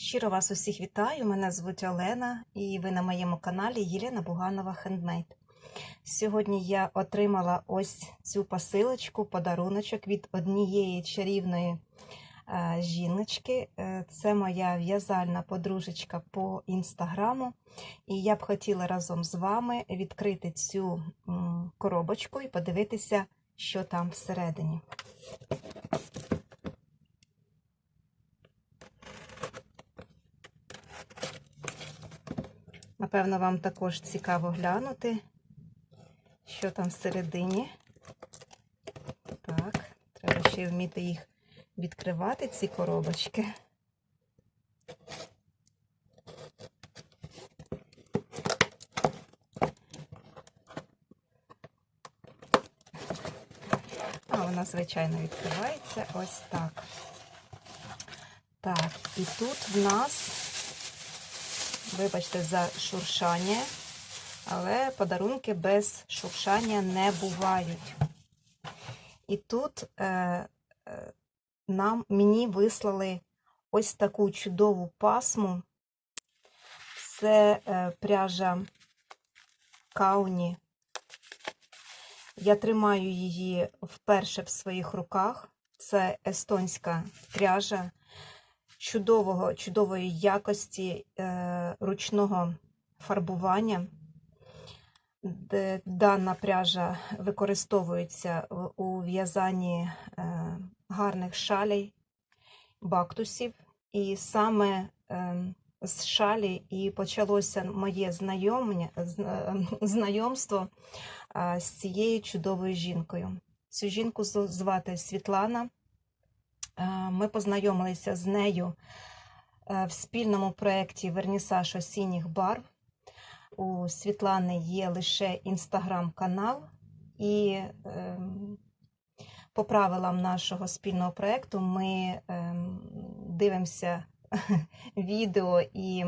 Щиро вас усіх вітаю. Мене звуть Олена, і ви на моєму каналі Єлена Буганова Хендмейд. Сьогодні я отримала ось цю посилочку, подаруночок від однієї чарівної е, жіночки. Е, Це моя в'язальна подружечка по інстаграму. І я б хотіла разом з вами відкрити цю коробочку і подивитися, що там всередині. Напевно, вам також цікаво глянути, що там всередині. Так, треба ще вміти їх відкривати, ці коробочки. А вона, звичайно, відкривається ось так. Так, і тут в нас Вибачте за шуршання, але подарунки без шуршання не бувають. І тут е, е, нам мені вислали ось таку чудову пасму. Це е, пряжа Кауні. Я тримаю її вперше в своїх руках. Це естонська пряжа чудового, чудової якості е, ручного фарбування. Де дана пряжа використовується у в'язанні е, гарних шалей, бактусів. І саме е, з шалі і почалося моє знайомлення, е, знайомство е, з цією чудовою жінкою. Цю жінку звати Світлана. Ми познайомилися з нею в спільному проєкті Вернісаж осінніх барв. У Світлани є лише інстаграм-канал, і ем, по правилам нашого спільного проєкту ми ем, дивимося відео і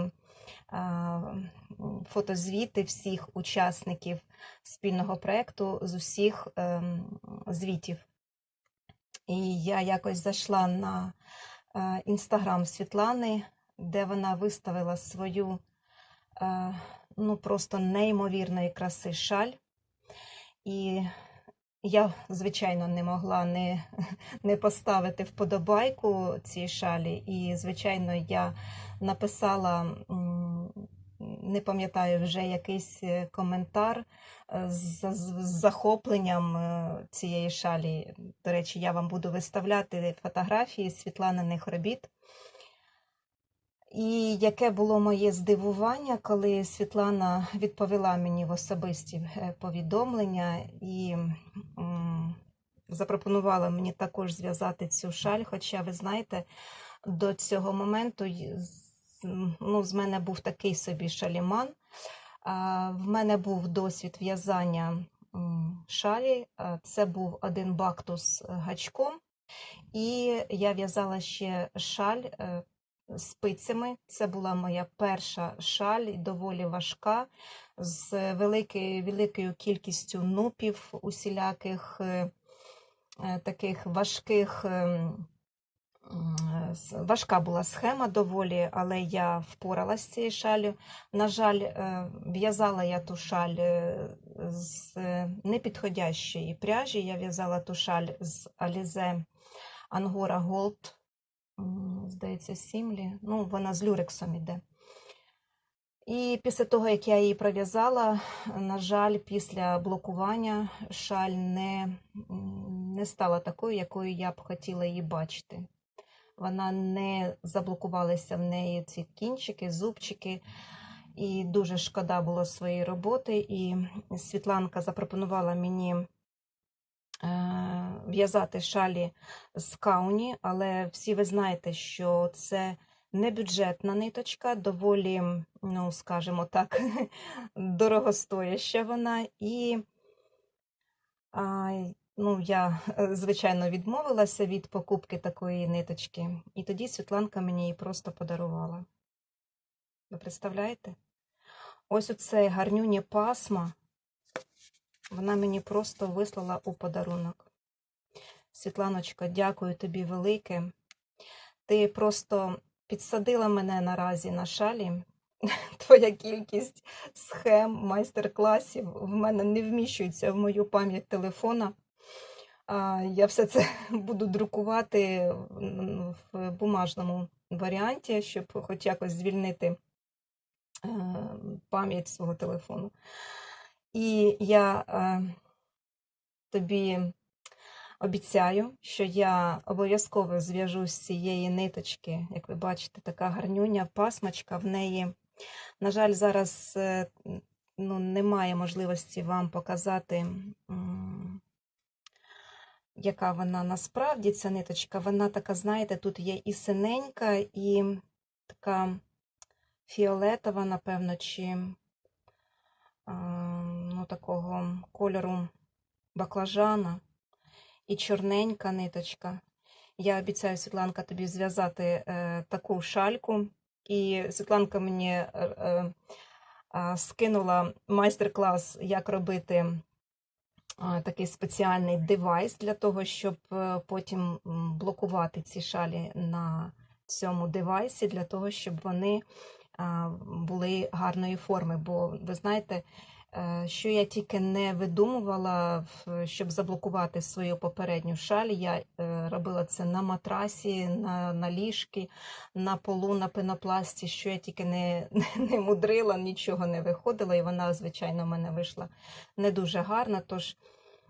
фотозвіти всіх учасників спільного проєкту з усіх ем, звітів. І я якось зайшла на інстаграм Світлани, де вона виставила свою е, ну, просто неймовірної краси шаль. І я, звичайно, не могла не, не поставити вподобайку цій шалі. І, звичайно, я написала не пам'ятаю вже якийсь е, коментар е, з, з захопленням е, цієї шалі. До речі, я вам буду виставляти фотографії Світланиних робіт. І яке було моє здивування, коли Світлана відповіла мені в особисті повідомлення і запропонувала мені також зв'язати цю шаль. Хоча, ви знаєте, до цього моменту ну, з мене був такий собі шаліман. В мене був досвід в'язання шалі. Це був один бактус гачком, і я в'язала ще шаль е, спицями. Це була моя перша шаль, доволі важка, з великою, великою кількістю нупів, усіляких е, е, таких важких. Важка була схема доволі, але я впоралась з цією шалю. На жаль, е, в'язала я ту шаль е, з непідходящої пряжі. Я в'язала ту шаль з Alize Angora Gold, здається, Сімлі. Ну, вона з люрексом іде. І після того, як я її пров'язала, на жаль, після блокування шаль не, не стала такою, якою я б хотіла її бачити вона не заблокувалися в неї ці кінчики, зубчики. І дуже шкода було своєї роботи. І Світланка запропонувала мені е, в'язати шалі з кауні, але всі ви знаєте, що це не бюджетна ниточка, доволі, ну, скажімо так, дорогостояща вона. І Ну, я, е, звичайно, відмовилася від покупки такої ниточки, і тоді Світланка мені її просто подарувала. Ви представляєте? Ось оце гарнюнє пасма, вона мені просто вислала у подарунок. Світланочка, дякую тобі велике. Ти просто підсадила мене наразі на шалі. Твоя кількість схем, майстер-класів в мене не вміщується в мою пам'ять телефона. Я все це буду друкувати в- бумажному варіанті, щоб хоч якось звільнити е, пам'ять свого телефону. І я е, тобі обіцяю, що я обов'язково зв'яжу з цієї ниточки. Як ви бачите, така гарнюня пасмочка в неї. На жаль, зараз е, ну, немає можливості вам показати, яка вона насправді ця ниточка. Вона така, знаєте, тут є і синенька, і така фіолетова, напевно, чи ну, такого кольору баклажана і чорненька ниточка. Я обіцяю, Світланка, тобі зв'язати е, таку шальку. І Світланка мені е, е, скинула майстер-клас, як робити такий спеціальний девайс для того, щоб е, потім блокувати ці шалі на цьому девайсі, для того, щоб вони були гарної форми. Бо ви знаєте, е, що я тільки не видумувала, щоб заблокувати свою попередню шаль. Я е, робила це на матрасі, на, на ліжки, на полу, на пенопласті, що я тільки не, не мудрила, нічого не виходило, і вона, звичайно, в мене вийшла не дуже гарна. Тож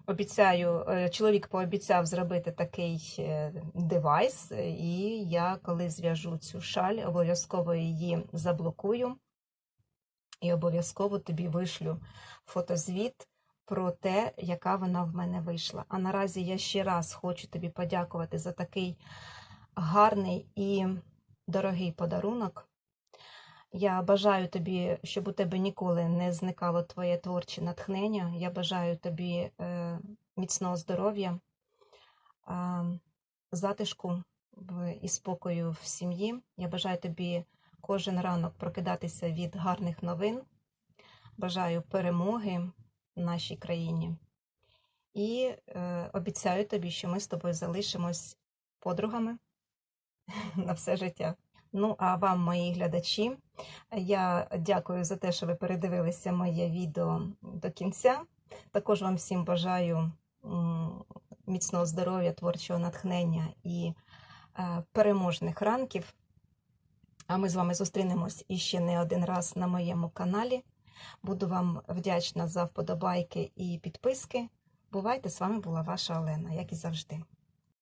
обіцяю, е, чоловік пообіцяв зробити такий е, девайс, е, і я, коли зв'яжу цю шаль, обов'язково її заблокую і обов'язково тобі вишлю фотозвіт про те, яка вона в мене вийшла. А наразі я ще раз хочу тобі подякувати за такий гарний і дорогий подарунок. Я бажаю тобі, щоб у тебе ніколи не зникало твоє творче натхнення. Я бажаю тобі е, міцного здоров'я, е, затишку і спокою в сім'ї. Я бажаю тобі кожен ранок прокидатися від гарних новин. Бажаю перемоги нашій країні. І е, обіцяю тобі, що ми з тобою залишимось подругами на все життя. Ну, а вам, мої глядачі, я дякую за те, що ви передивилися моє відео до кінця. Також вам всім бажаю міцного здоров'я, творчого натхнення і е, переможних ранків. А ми з вами зустрінемось іще не один раз на моєму каналі. Буду вам вдячна за вподобайки і підписки. Бувайте, з вами була ваша Олена, як і завжди.